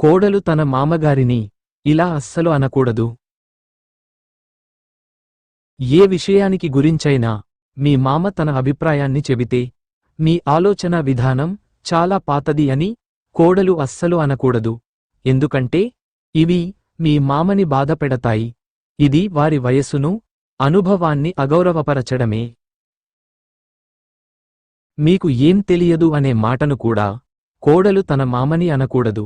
కోడలు తన మామగారిని ఇలా అస్సలు అనకూడదు. ఏ విషయానికి గురించైనా మీ మామ తన అభిప్రాయాన్ని చెబితే మీ ఆలోచన విధానం చాలా పాతది అని కోడలు అస్సలు అనకూడదు. ఎందుకంటే ఇవి మీ మామని బాధపెడతాయి ఇది వారి వయస్సును అనుభవాన్ని అగౌరవపరచడమే. మీకు ఏం తెలియదు అనే మాటను కూడా కోడలు తన మామని అనకూడదు.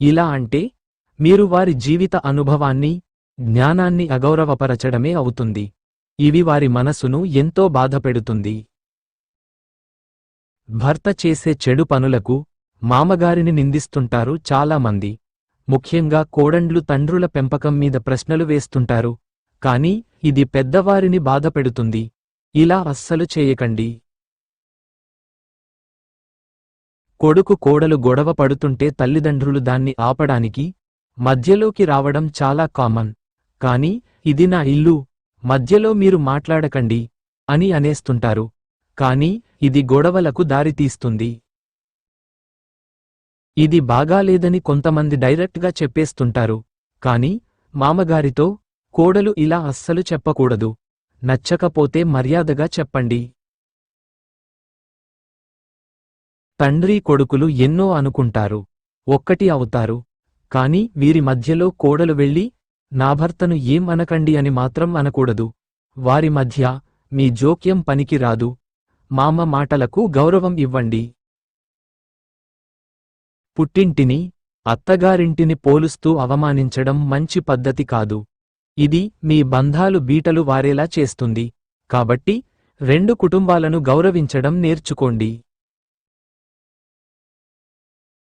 ఇలా అంటే మీరు వారి జీవిత అనుభవాన్ని జ్ఞానాన్ని అగౌరవపరచడమే అవుతుంది. ఇవి వారి మనసును ఎంతో బాధపెడుతుంది. భర్త చేసే చెడు పనులకు మామగారిని నిందిస్తుంటారు చాలామంది ముఖ్యంగా కోడండ్లు తండ్రుల పెంపకం మీద ప్రశ్నలు వేస్తుంటారు. కాని ఇది పెద్దవారిని బాధపెడుతుంది. ఇలా అస్సలు చేయకండి. కొడుకు కోడలు గొడవ పడుతుంటే తల్లిదండ్రులు దాన్ని ఆపడానికి మధ్యలోకి రావడం చాలా కామన్. కాని ఇది నా ఇల్లు మధ్యలో మీరు మాట్లాడకండి అని అనేస్తుంటారు. కాని ఇది గొడవలకు దారితీస్తుంది. ఇది బాగాలేదని కొంతమంది డైరెక్ట్గా చెప్పేస్తుంటారు. కాని మామగారితో కోడలు ఇలా అస్సలు చెప్పకూడదు. నచ్చకపోతే మర్యాదగా చెప్పండి. తండ్రి కొడుకులు ఎన్నో అనుకుంటారు. ఒక్కటి అవుతారు. కాని వీరి మధ్యలో కోడలు వెళ్ళి నా భర్తను ఏం అనకండి అని మాత్రం అనకూడదు. వారి మధ్య మీ జోక్యం పనికి రాదు. మామ మాటలకు గౌరవం ఇవ్వండి. పుట్టింటిని అత్తగారింటిని పోలుస్తూ అవమానించడం మంచి పద్ధతి కాదు. ఇది మీ బంధాలు బీటలు వారేలా చేస్తుంది. కాబట్టి రెండు కుటుంబాలను గౌరవించడం నేర్చుకోండి.